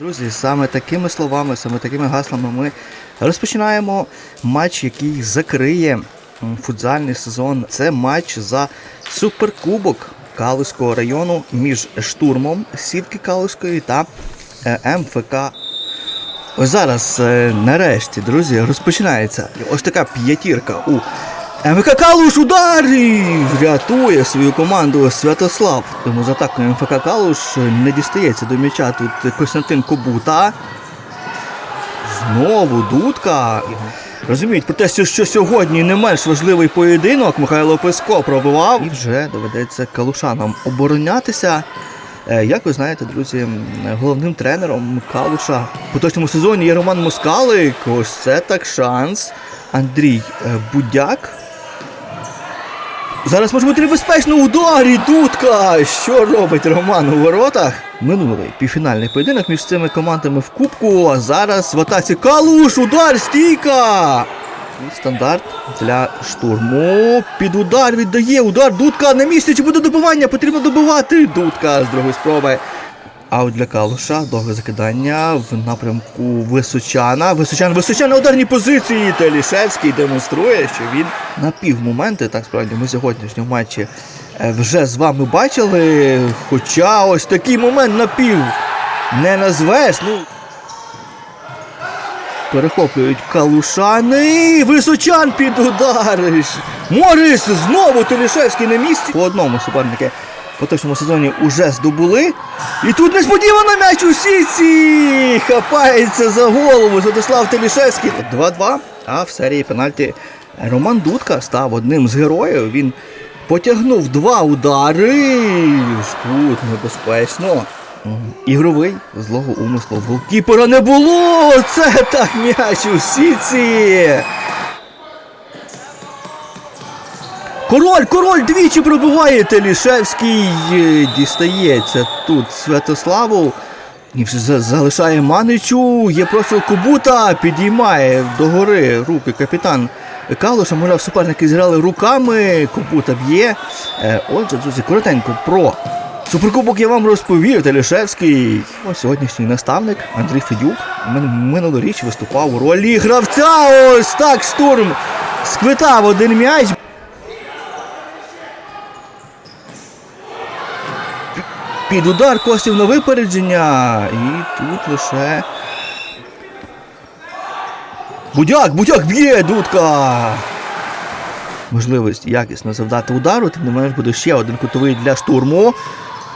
Друзі, саме такими словами, саме такими гаслами ми розпочинаємо матч, який закриє футзальний сезон. Це матч за суперкубок Калузького району між штурмом Сітки Калузької та е, МФК. Ось зараз, е, нарешті, друзі, розпочинається ось така п'ятірка у МФК Калуш ударі! Рятує свою команду Святослав. Тому з атакою МФК Калуш не дістається до м'яча тут Костянтин Кобута. Знову дудка. Розуміють про те, що- сьогодні не менш важливий поєдинок. Михайло Песко пробивав. І вже доведеться калушанам оборонятися. Е, Як ви знаєте, друзі, головним тренером Калуша в поточному сезоні є Роман Москалик. Ось це так шанс. Андрій е, Будяк. Зараз може бути небезпечно удар і дудка. Що робить Роман у воротах? Минулий півфінальний поєдинок між цими командами в Кубку. А зараз в атаці Калуш, удар, стійка! Стандарт для штурму. Під удар віддає. Удар Дудка на місці. Чи буде добивання? Потрібно добивати. Дудка з другої спроби. А от для Калуша довге закидання в напрямку Височана. Височан, Височан на ударній позиції. Телішевський демонструє, що він на півмоменти, так справді, ми сьогоднішньому матчі е, вже з вами бачили. Хоча ось такий момент на пів не назвеш. Ну, Перехоплюють калушани. Височан під удариш. Морис знову Телішевський на місці. По одному суперники поточному сезоні уже здобули. І тут несподівано м'яч у сітці. Хапається за голову Святослав Телішевський. 2-2. А в серії пенальті Роман Дудка став одним з героїв. Він потягнув два удари. Тут небезпечно. Ігровий злого умислу голкіпера не було! Це так м'яч у сітці! Король, король двічі пробиває Телішевський. е, Дістається тут Святославу. І вже залишає Маничу. Є просто Кубута. Підіймає догори руки капітан Калуша. Мовляв, суперники зіграли руками. Кубута б'є. Е, Отже, друзі, коротенько про Суперкубок я вам розповів, Телішевський. Ось сьогоднішній наставник Андрій Федюк минулоріч виступав у ролі гравця. Ось так штурм сквитав один м'яч. Під удар Костів на випередження. І тут лише. Будяк, будяк б'є, дудка. Можливість якісно завдати удару, тим не менш буде ще один кутовий для штурму.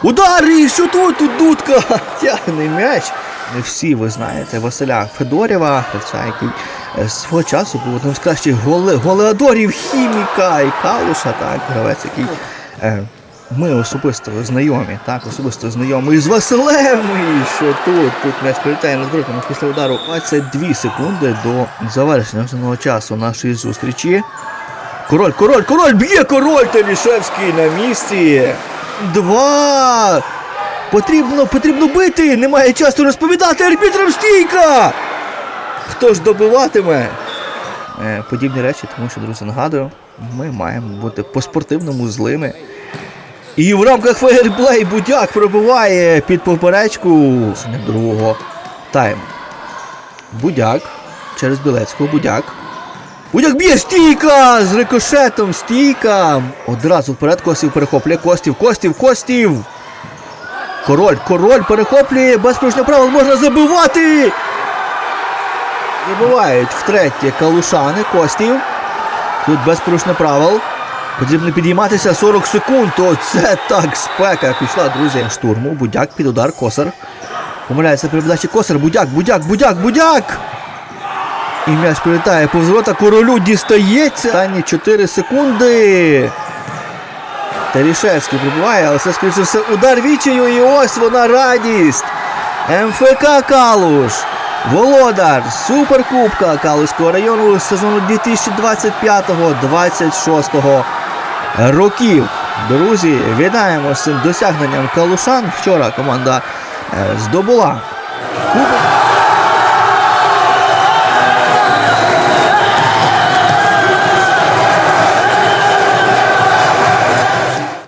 Удар! І що тут? Тут дудка тягне м'яч. Не всі ви знаєте Василя Федорєва, гравця, який е, свого часу був одним з кращих голе, голеадорів хіміка і Калуша, так, гравець, який е, ми особисто знайомі, так, особисто знайомі з Василем. Що тут? Тут м'яч прилітає на другому після удару 22 секунди до завершення основного часу нашої зустрічі. Король, король, король, б'є король Телішевський на місці. Два. Потрібно, потрібно бити. Немає часу розповідати арбітрам стійка. Хто ж добиватиме? Е, подібні речі, тому що, друзі, нагадую, ми маємо бути по-спортивному злими. І в рамках фейерплей Будяк пробиває під поперечку другого тайму. Будяк через Білецького Будяк. Будяк б'є стійка! З рикошетом стійка! Одразу вперед Костів перехоплює Костів, Костів, Костів! Король, король перехоплює, без порушення правил можна забивати! Забивають втретє калушани Костів. Тут без порушення правил. Потрібно підійматися 40 секунд. Оце так спека пішла, друзі. Штурму, Будяк під удар, косар. Помиляється при передачі косар. Будяк, будяк, будяк, будяк! І м'яч прилітає повз ворота, королю дістається. Останні 4 секунди. Терішевський прибуває, але це скоріше все удар вічею і ось вона радість. МФК Калуш. Володар Суперкубка Калуського району сезону 2025-26 років. Друзі, вітаємо з цим досягненням Калушан. Вчора команда е, здобула Кубок